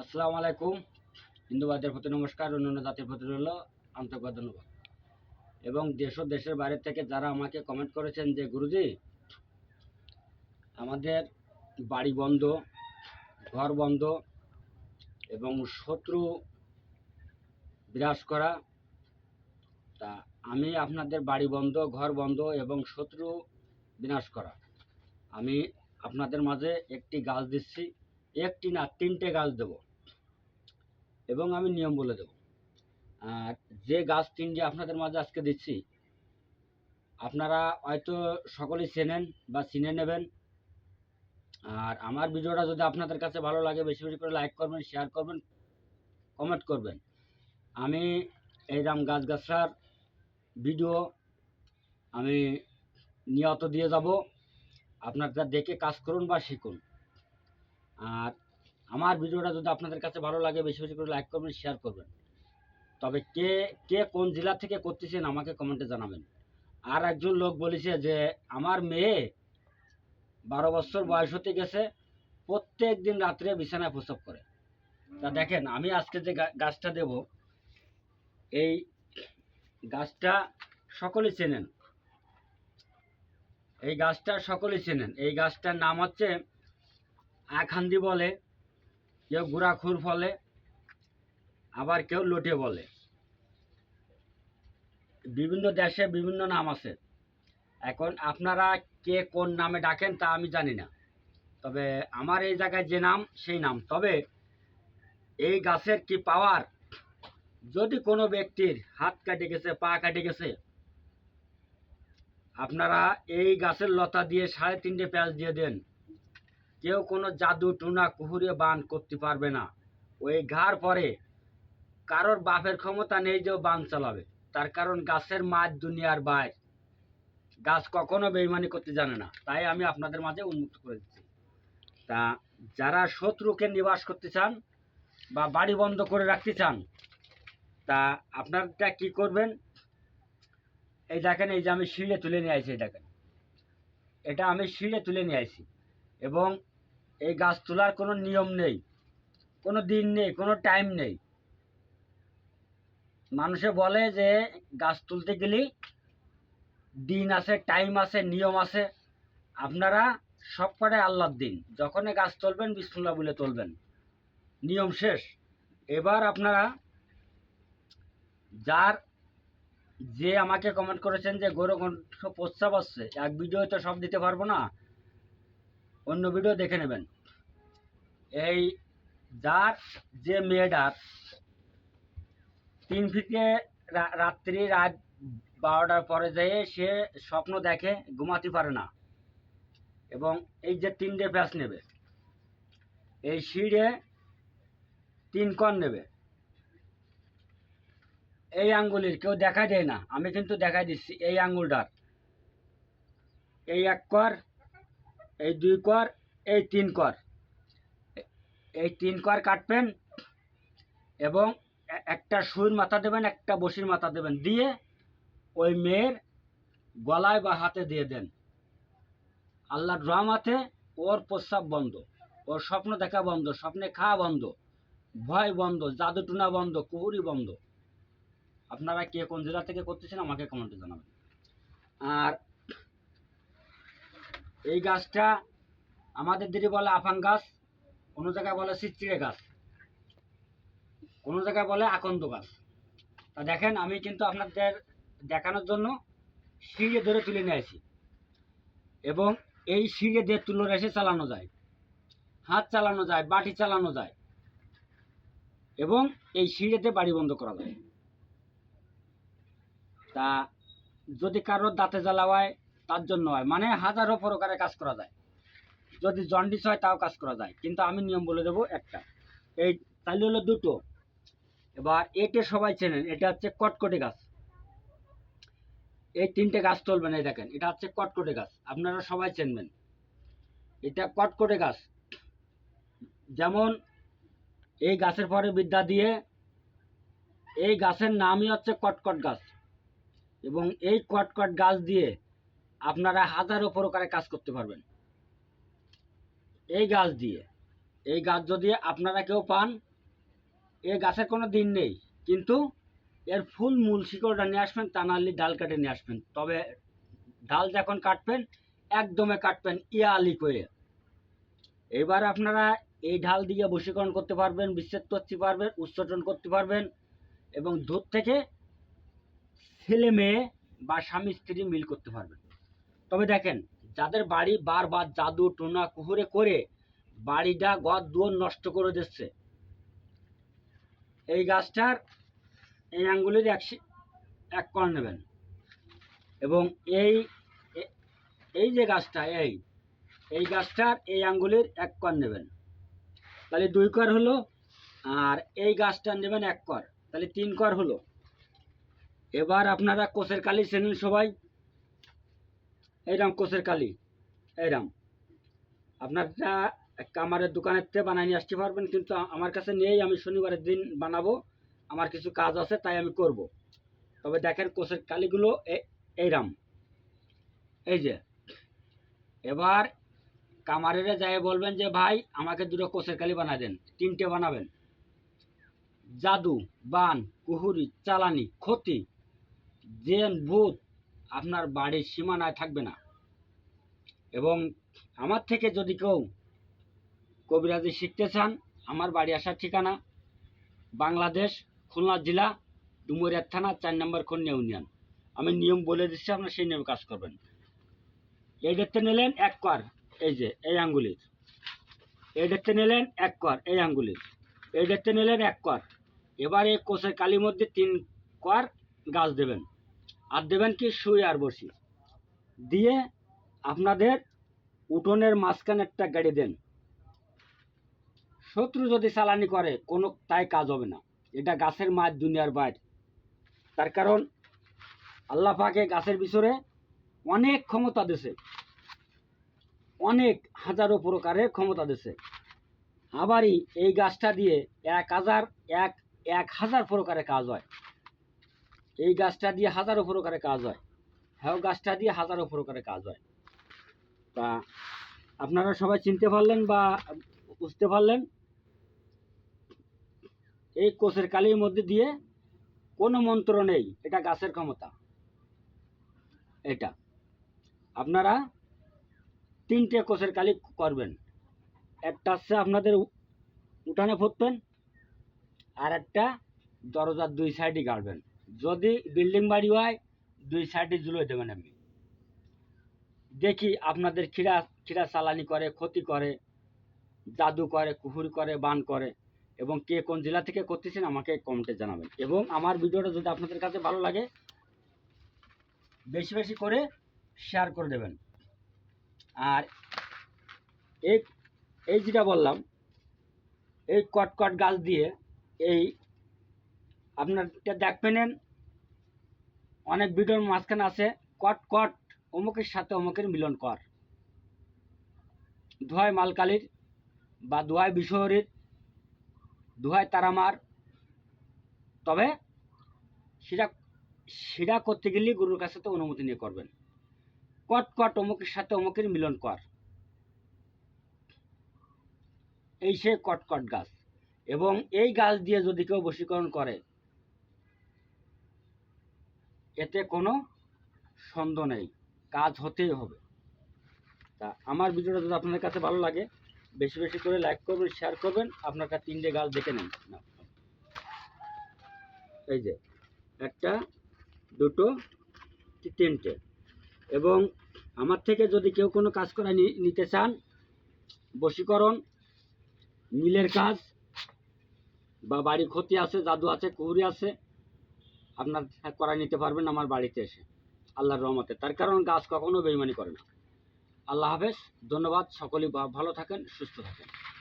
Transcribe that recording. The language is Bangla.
আসসালামু আলাইকুম। হিন্দুবাদের প্রতি নমস্কার, অন্যান্য জাতির প্রতি রইল আন্তরিক ধন্যবাদ। এবং দেশ দেশের বাইরে থেকে যারা আমাকে কমেন্ট করেছেন যে, গুরুজি, আমাদের বাড়ি বন্ধ, ঘর বন্ধ এবং শত্রু বিরাজ করা, তা আমি আপনাদের বাড়ি বন্ধ, ঘর বন্ধ এবং শত্রু বিনাশ করা। আমি আপনাদের মাঝে একটি গাছ দিচ্ছি, একটি না তিনটে গাছ দেব। এবং আমি নিয়ম বলে দেব। আর যে গাছ তিনটে আপনাদের মাঝে আজকে দিচ্ছি, আপনারা হয়তো সকলেই চেনেন বা চিনে নেবেন। আর আমার ভিডিওটা যদি আপনাদের কাছে ভালো লাগে, বেশি বেশি করে লাইক করবেন, শেয়ার করবেন, কমেন্ট করবেন। আমি এইরাম গাছগাছার ভিডিও আমি নিয়ত দিয়ে যাব। আপনারা দেখে কাজ করুন বা শিখুন। আর আমার ভিডিওটা যদি আপনাদের কাছে ভালো লাগে, বেশি বেশি করে লাইক করবেন শেয়ার করবেন। তবে কে কে কোন জেলা থেকে করতেছেন আমাকে কমেন্টে জানাবেন। আর একজন লোক বলেছে যে, আমার মেয়ে বারো বছর বয়স হতে গেছে, প্রত্যেক দিন রাত্রে বিছানায় প্রসব করে। তা দেখেন, আমি আজকে যে গাছটা দেব, এই গাছটা সকলে চেনেন। এই গাছটা সকলে চেনেন। এই গাছটার নাম হচ্ছে আখান্দি বলে। কেউ গুড়াখুর ফলে, আবার কেউ লোটে বলে। বিভিন্ন দেশে বিভিন্ন নাম আছে। এখন আপনারা কে কোন নামে ডাকেন তা আমি জানি না। তবে আমার এই জায়গায় যে নাম, সেই নাম। তবে এই গাছের কি পাওয়ার? যদি কোনো ব্যক্তির হাত কাটে গেছে, পা কাটে গেছে, আপনারা এই গাছের লতা দিয়ে সাড়ে তিনটে প্যাঁচ দিয়ে দেন। কেউ কোনো জাদু টুনা কুহুরে বান করতে পারবে না। ওই ঘাড় পরে কারোর বাপের ক্ষমতা নেই যে বান চালাবে। তার কারণ গাছের মাছ দুনিয়ার বাইর। গাছ কখনো বেইমানি করতে জানে না। তাই আমি আপনাদের মাঝে উন্মুক্ত করে দিচ্ছি। তা যারা শত্রুকে নিবাস করতে চান বা বাড়ি বন্ধ করে রাখতে চান, তা আপনারটা কি করবেন? এই দেখেন, এই যে আমি শিড়ে তুলে নিয়ে আসি দেখেন। এটা আমি শিড়ে তুলে নিয়ে আসি এবং এই গাছ তোলার কোনো নিয়ম নেই, কোনো দিন নেই, কোনো টাইম নেই। মানুষে বলে যে গাছ তুলতে গেলে দিন আছে টাইম আছে নিয়ম আছে আপনারা সব কটাই আল্লাহর দিন। যখনই গাছ তুলবেন, বিসমুল্লাহ বলে তুলবেন। নিয়ম শেষ। এবার আপনারা যার যে আমাকে কমেন্ট করেছেন যে গরু কণ্ঠ প্রস্তাব আসছে, এক ভিডিও তো সব দিতে পারব না, অন্য ভিডিও দেখে নেবেন। এই যার যে মেয়েটার তিন রা- রাত্রি রাত বারোটার পরে যেয়ে সে স্বপ্ন দেখে, ঘুমাতে পারে না। এবং এই যে তিনটে প্যাঁচ নেবে, এই সিঁড়ে তিন কর নেবে। এই আঙ্গুলির কেউ দেখা দেয় না, আমি কিন্তু দেখাই দিচ্ছি এই আঙ্গুলটার। এই এক কর, এই দুই কর, এই তিন কর। এই তিন কর কাটবেন এবং একটা সুর মাথা দেবেন, একটা বসির মাথা দেবেন। দিয়ে ওই মেয়ের গলায় বা হাতে দিয়ে দেন। আল্লাহর রহমাতে ওর প্রস্রাব বন্ধ, ওর স্বপ্ন দেখা বন্ধ, স্বপ্নে খাওয়া বন্ধ, ভয় বন্ধ জাদু টুনা বন্ধ, কুহুরি বন্ধ। আপনারা কে কোন জেলা থেকে করতেছেন আমাকে কমেন্টে জানাবেন। আর এই গাছটা আমাদের দিদি বলে আফান গাছ কোনো জায়গায় বলে চিচিড়ে গাছ, কোনো জায়গায় বলে আকন্দ গাছ। তা দেখেন, আমি কিন্তু আপনাদের দেখানোর জন্য সিঁড়ে ধরে তুলে নিয়ে আসি এবং এই সিঁড়ে দিয়ে তুলে রেসে চালানো যায়, হাত চালানো যায়, বাটি চালানো যায় এবং এই সিঁড়েতে বাড়ি বন্ধ করা যায়। তা যদি কারোর দাঁতে জ্বালা হয়, তার জন্য হয়। মানে হাজারো প্রকারে কাজ করা যায়। যদি জন্ডিস হয়, তাও কাজ করা যায়। কিন্তু আমি নিয়ম বলে দেবো একটা। এই তাহলে হলো দুটো। এবার এটে সবাই চেনেন, এটা হচ্ছে কটকটে গাছ। এই তিনটে গাছ তুলবেন এই দেখেন, এটা হচ্ছে কটকটে গাছ। আপনারা সবাই চেনবেন। এটা কটকটে গাছ। যেমন এই গাছের পরে বিদ্যা দিয়ে, এই গাছের নামই হচ্ছে কটকট গাছ। এবং এই কটকট গাছ দিয়ে আপনারা হাজারো প্রকারে কাজ করতে পারবেন। এই গাছ দিয়ে। এই গাছ যদি আপনারা কেউ পান এই গাছের কোনো দিন নেই। কিন্তু এর ফুল মূল শিকড়টা নিয়ে আসবেন, তা নাহলে ডাল কেটে নিয়ে আসবেন। তবে ডাল যখন কাটবেন, একদমে কাটবেন ইয়ালি করে। এবার আপনারা এই ঢাল দিয়ে বশীকরণ করতে পারবেন, বিচ্ছেদ করতে পারবেন উচ্চটন করতে পারবেন এবং দুধ থেকে ছেলে মেয়ে বা স্বামী, স্ত্রী মিল করতে পারবেন। তবে দেখেন যাদের বাড়ি বারবার জাদু, টোনা, কুহুরে করে বাড়িটা ঘর, দুয়ার নষ্ট করে দিচ্ছে। এই গাছটার এই আঙ্গুলের এক এক কর নেবেন। এবং এই এই যে গাছটা, এই এই গাছটার এই আঙ্গুলের এক কর নেবেন। তাহলে দুই কর হলো, আর এই গাছটা নেবেন এক কর। তাহলে তিন কর হলো। এবার আপনারা কোষের কালি চেনেন সবাই। এইরাম কোষের কালি এইরাম আপনারটা কামারের দোকানের থেকে বানাই নিয়ে আসতে পারবেন, কিন্তু আমার কাছে নেই, আমি শনিবারের দিন বানাবো, আমার কিছু কাজ আছে, তাই আমি করব। তবে দেখেন কোষের কালিগুলো এইরাম এই যে, এবার কামারেরে যাই বলবেন যে, ভাই, আমাকে দুটো কোষের কালি বানায় দেন, তিনটে বানাবেন। জাদু, বান, কুহুরি, চালানি, ক্ষতি, জেন, ভূত আপনার বাড়ির সীমানায় থাকবে না। এবং আমার থেকে যদি কেউ কবিরাজি শিখতে চান, আমার বাড়ি আসার ঠিকানা বাংলাদেশ, খুলনা জেলা, ডুমুরিয়া থানা, চার নম্বর খন্যা ইউনিয়ন। আমি নিয়ম বলে দিচ্ছি, আপনার সেই নিয়মে কাজ করবেন। এই দেখতে নিলেন এক কর, এই যে, এই আঙ্গুলির। এই দেখতে নিলেন এক কর, এই আঙ্গুলির। এই দেখতে নিলেন এক কর। এবার কোষের কালির মধ্যে তিন কর গাছ দেবেন। আর দেবেন কি সুই আর বসি। দিয়ে আপনাদের উঠোনের মাঝখানে একটা গাড়ি দেন। শত্রু যদি চালানি করে, কোনো তাই কাজ হবে না। এটা গাছের মাছ, দুনিয়ার বাইর। তার কারণ আল্লাহ পাকে গাছের পিছনে অনেক ক্ষমতা দিছে অনেক হাজারো প্রকারের ক্ষমতা দিছে আবারই এই গাছটা দিয়ে এক হাজার, এক এক হাজার প্রকারের কাজ হয়। এই গাছটা দিয়ে হাজারো প্রকারের কাজ হয়। হ্যাঁ গাছটা দিয়ে হাজারো প্রকারের কাজ হয়। তা আপনারা সবাই চিনতে পারলেন বা বুঝতে পারলেন? এই কোষের কালির মধ্যে দিয়ে কোনো মন্ত্র নেই, এটা গাছের ক্ষমতা। এটা। আপনারা তিনটে কোষের কালি করবেন। একটা হচ্ছে আপনাদের উঠানে ফুটবেন আর একটা দরজার দুই সাইডে গাড়বেন। যদি বিল্ডিং বাড়ি হয়, দুই সাইডে ঝুলে দেবেন আমি দেখি আপনাদের খিরা খিরা চালানি করে, ক্ষতি করে, জাদু করে, কুহুরি করে, বান করে, এবং কে কোন জেলা থেকে করতেছেন আমাকে কমেন্টে জানাবেন। এবং আমার ভিডিওটা যদি আপনাদের কাছে ভালো লাগে, বেশি বেশি করে শেয়ার করে দেবেন। আর এই এই যেটা বললাম, এই কটকট গাছ দিয়ে এই আপনার এটা দেখবেন অনেক ভিডিওর মাঝখানে আছে, কট কট অমুকের সাথে অমুকের মিলন কর। দোহাই মালকালির বা দোহাই বিশহরীর, দোহাই তারামার। তবে সেটা সেটা করতে গেলে গুরুর কাছে তো অনুমতি নিয়ে করবেন। কট কট অমুকের সাথে অমুকের মিলন কর। এই সে কটকট গাছ। এবং এই গাছ দিয়ে যদি কেউ বশীকরণ করে এতে কোনো সন্দেহ নেই। কাজ হতেই হবে। তা আমার ভিডিওটা যদি আপনাদের কাছে ভালো লাগে, বেশি বেশি করে লাইক করবেন শেয়ার করবেন আপনার তিনটে গাছ দেখে নেন। এই যে, একটা, দুটো তিনটে। এবং আমার থেকে যদি কেউ কোনো কাজ করা নিতে চান, বশীকরণ, মিলের কাজ, বা বাড়ি ক্ষতি আছে, জাদু আছে, কুহুরি আছে আপনার করা নিতে পারবেন আমার বাড়িতে এসে। আল্লাহর রহমতে। তার কারণ গাছ কখনো বেইমানি করে না। আল্লাহ হাফেজ। ধন্যবাদ। সকলেই ভালো থাকেন, সুস্থ থাকেন।